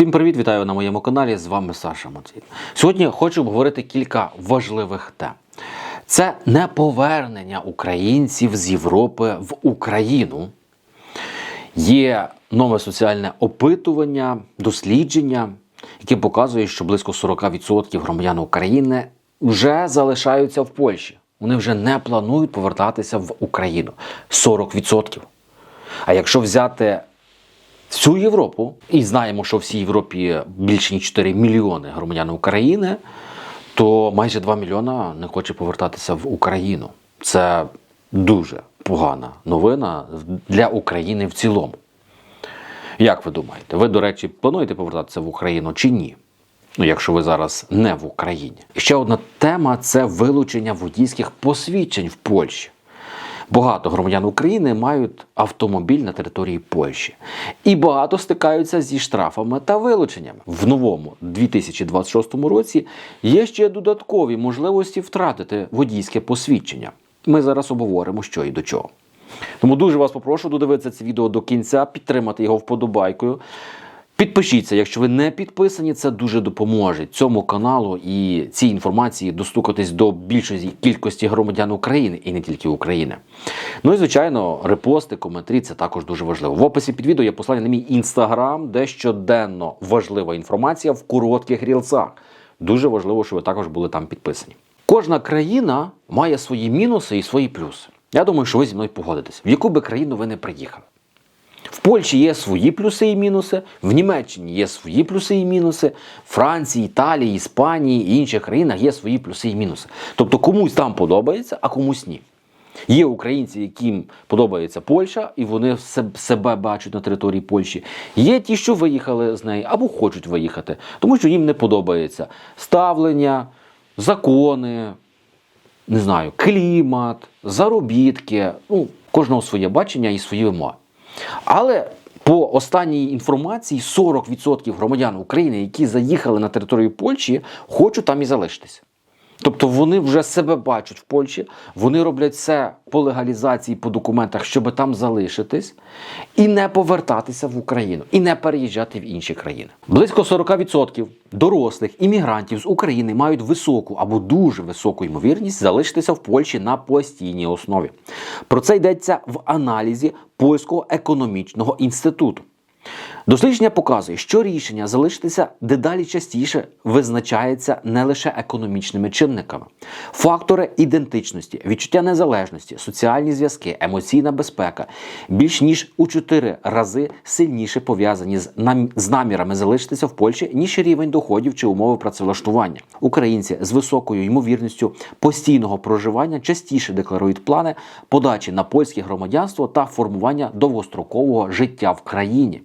Всім привіт, вітаю на моєму каналі. З вами Саша Матвій. Сьогодні хочу обговорити кілька важливих тем. Це не повернення українців з Європи в Україну. Є нове соціальне опитування, дослідження, яке показує, що близько 40% громадян України вже залишаються в Польщі. Вони вже не планують повертатися в Україну. 40%. А якщо взяти всю Європу, і знаємо, що в всій Європі більше ніж 4 мільйони громадян України, то майже 2 мільйона не хоче повертатися в Україну. Це дуже погана новина для України в цілому. Як ви думаєте, ви, до речі, плануєте повертатися в Україну чи ні? Ну, якщо ви зараз не в Україні. Ще одна тема це вилучення водійських посвідчень в Польщі. Багато громадян України мають автомобіль на території Польщі. І багато стикаються зі штрафами та вилученнями. В новому 2026 році є ще додаткові можливості втратити водійське посвідчення. Ми зараз обговоримо, що і до чого. Тому дуже вас попрошу додивитися це відео до кінця, підтримати його вподобайкою. Підпишіться, якщо ви не підписані, це дуже допоможе цьому каналу і цій інформації достукатись до більшої кількості громадян України і не тільки України. Ну і звичайно, репости, коментарі це також дуже важливо. В описі під відео є послання на мій інстаграм, де щоденно важлива інформація в коротких рілсах. Дуже важливо, щоб ви також були там підписані. Кожна країна має свої мінуси і свої плюси. Я думаю, що ви зі мною погодитесь, в яку би країну ви не приїхали. Польщі є свої плюси і мінуси, в Німеччині є свої плюси і мінуси, в Франції, Італії, Іспанії і інших країнах є свої плюси і мінуси. Тобто комусь там подобається, а комусь ні. Є українці, яким подобається Польща, і вони себе бачать на території Польщі. Є ті, що виїхали з неї або хочуть виїхати, тому що їм не подобається ставлення, закони, не знаю, клімат, заробітки. Ну, кожного своє бачення і свої вимоги. Але по останній інформації 40% громадян України, які заїхали на територію Польщі, хочуть там і залишитися. Тобто вони вже себе бачать в Польщі, вони роблять все по легалізації, по документах, щоб там залишитись, і не повертатися в Україну, і не переїжджати в інші країни. Близько 40% дорослих іммігрантів з України мають високу або дуже високу ймовірність залишитися в Польщі на постійній основі. Про це йдеться в аналізі Польського економічного інституту. Дослідження показує, що рішення залишитися дедалі частіше визначається не лише економічними чинниками. Фактори ідентичності, відчуття незалежності, соціальні зв'язки, емоційна безпека більш ніж у чотири рази сильніше пов'язані з, з намірами залишитися в Польщі, ніж рівень доходів чи умови працевлаштування. Українці з високою ймовірністю постійного проживання частіше декларують плани подачі на польське громадянство та формування довгострокового життя в країні.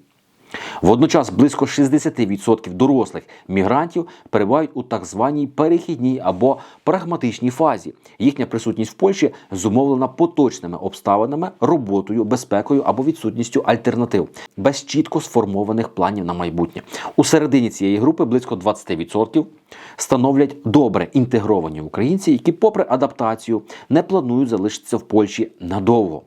Водночас близько 60% дорослих мігрантів перебувають у так званій перехідній або прагматичній фазі. Їхня присутність в Польщі зумовлена поточними обставинами, роботою, безпекою або відсутністю альтернатив, без чітко сформованих планів на майбутнє. У середині цієї групи близько 20% становлять добре інтегровані українці, які, попри адаптацію, не планують залишитися в Польщі надовго.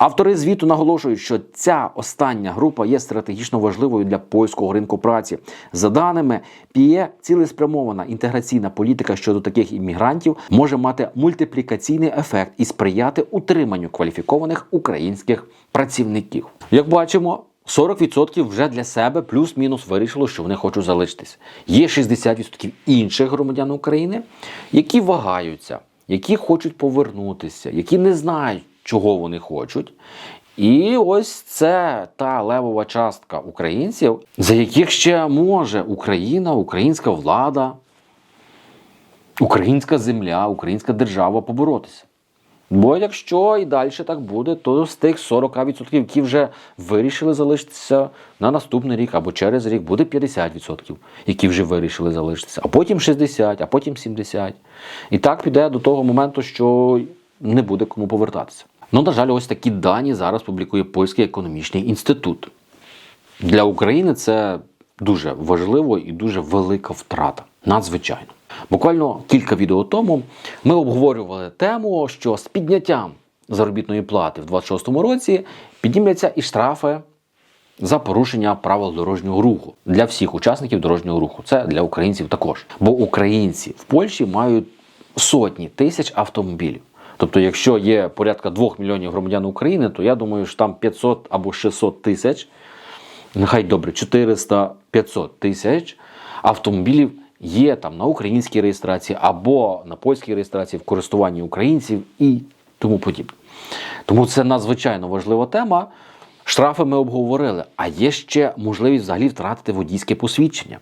Автори звіту наголошують, що ця остання група є стратегічно важливою для польського ринку праці. За даними ПІЄ, цілеспрямована інтеграційна політика щодо таких іммігрантів може мати мультиплікаційний ефект і сприяти утриманню кваліфікованих українських працівників. Як бачимо. 40% вже для себе плюс-мінус вирішило, що вони хочуть залишитись. Є 60% інших громадян України, які вагаються, які хочуть повернутися, які не знають, чого вони хочуть. І ось це та левова частка українців, за яких ще може Україна, українська влада, українська земля, українська держава поборотися. Бо якщо і далі так буде, то з тих 40%, які вже вирішили залишитися на наступний рік або через рік, буде 50%, які вже вирішили залишитися, а потім 60%, а потім 70%. І так піде до того моменту, що не буде кому повертатися. Ну, на жаль, ось такі дані зараз публікує Польський економічний інститут. Для України це дуже важливо і дуже велика втрата. Надзвичайно. Буквально кілька відео тому ми обговорювали тему, що з підняттям заробітної плати в 2026 році піднімляться і штрафи за порушення правил дорожнього руху для всіх учасників дорожнього руху. Це для українців також. Бо українці в Польщі мають сотні тисяч автомобілів. Тобто, якщо є порядка 2 мільйонів громадян України, то я думаю, що там 500 або 600 тисяч, нехай добре, 400-500 тисяч автомобілів є там на українській реєстрації або на польській реєстрації в користуванні українців і тому подібне. Тому це надзвичайно важлива тема. Штрафи ми обговорили, а є ще можливість взагалі втратити водійське посвідчення.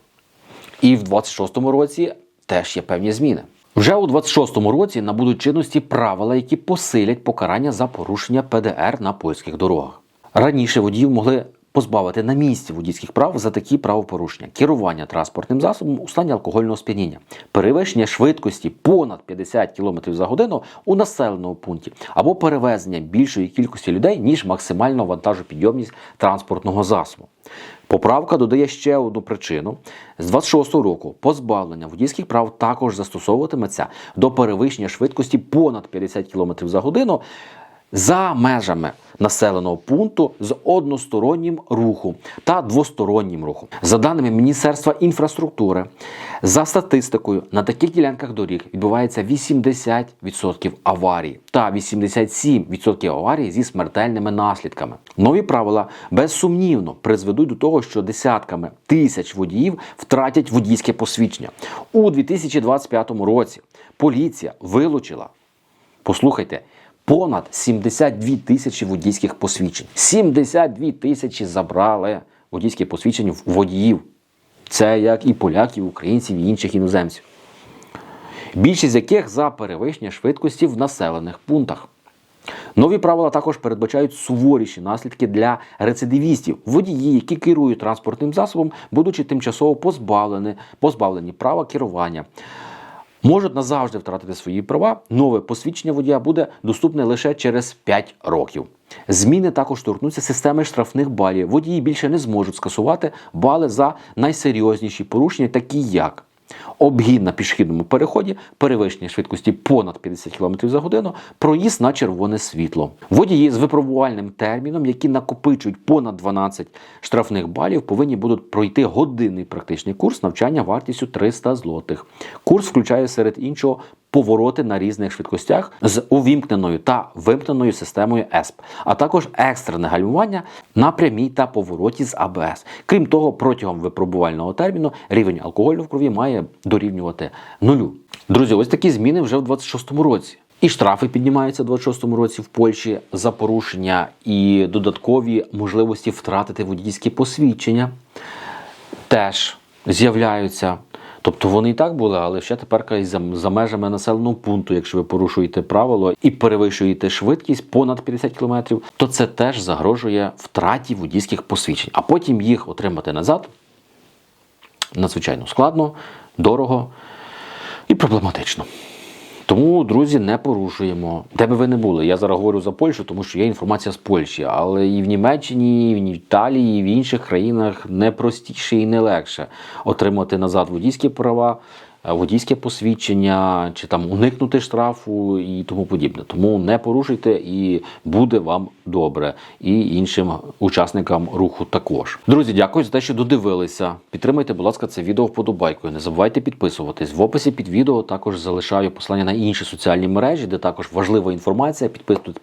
І в 26-му році теж є певні зміни. Вже у 26-му році набудуть чинності правила, які посилять покарання за порушення ПДР на польських дорогах. Раніше водіїв могли позбавити на місці водійських прав за такі правопорушення: керування транспортним засобом у стані алкогольного сп'яніння, перевищення швидкості понад 50 км за годину у населеному пункті або перевезення більшої кількості людей ніж максимальна вантажопідйомність транспортного засобу. Поправка додає ще одну причину: з 26-го року позбавлення водійських прав також застосовуватиметься до перевищення швидкості понад 50 км за годину за межами населеного пункту з одностороннім рухом та двостороннім рухом. За даними Міністерства інфраструктури, за статистикою на таких ділянках доріг відбувається 80% аварій та 87% аварій зі смертельними наслідками. Нові правила безсумнівно призведуть до того, що десятками тисяч водіїв втратять водійське посвідчення. У 2025 році поліція вилучила Послухайте, понад 72 тисячі водійських посвідчень. 72 тисячі забрали водійське посвідчення в водіїв. Це як і поляків, і українців, і інших іноземців. Більшість з яких за перевищення швидкості в населених пунктах. Нові правила також передбачають суворіші наслідки для рецидивістів. Водії, які керують транспортним засобом, будучи тимчасово позбавлені, позбавлені права керування. Можуть назавжди втратити свої права. Нове посвідчення водія буде доступне лише через 5 років. Зміни також торкнуться системи штрафних балів. Водії більше не зможуть скасувати бали за найсерйозніші порушення, такі як обгін на пішохідному переході, перевищення швидкості понад 50 км за годину, проїзд на червоне світло. Водії з випробувальним терміном, які накопичують понад 12 штрафних балів, повинні будуть пройти годинний практичний курс навчання вартістю 300 злотих. Курс включає серед іншого повороти на різних швидкостях з увімкненою та вимкненою системою ESP, а також екстрене гальмування на прямій та повороті з АБС. Крім того, протягом випробувального терміну рівень алкоголю в крові має дорівнювати нулю. Друзі, ось такі зміни вже в 26-му році. І штрафи піднімаються в 26-му році в Польщі за порушення і додаткові можливості втратити водійське посвідчення теж з'являються. Тобто вони і так були, але ще тепер і за, за межами населеного пункту, якщо ви порушуєте правило і перевищуєте швидкість понад 50 км, то це теж загрожує втраті водійських посвідчень. А потім їх отримати назад надзвичайно складно, дорого і проблематично. Тому, друзі, не порушуємо. Де би ви не були. Я зараз говорю за Польщу, тому що є інформація з Польщі, але і в Німеччині, і в Італії, і в інших країнах не простіше і не легше отримати назад водійські права, водійське посвідчення, чи там уникнути штрафу і тому подібне. Тому не порушуйте і буде вам добре. І іншим учасникам руху також. Друзі, дякую за те, що додивилися. Підтримайте, будь ласка, це відео вподобайкою. Не забувайте підписуватись. В описі під відео також залишаю послання на інші соціальні мережі, де також важлива інформація.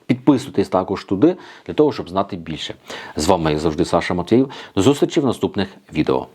Підписуйтесь, також туди, для того, щоб знати більше. З вами, як завжди, Саша Матвєєв. До зустрічі в наступних відео.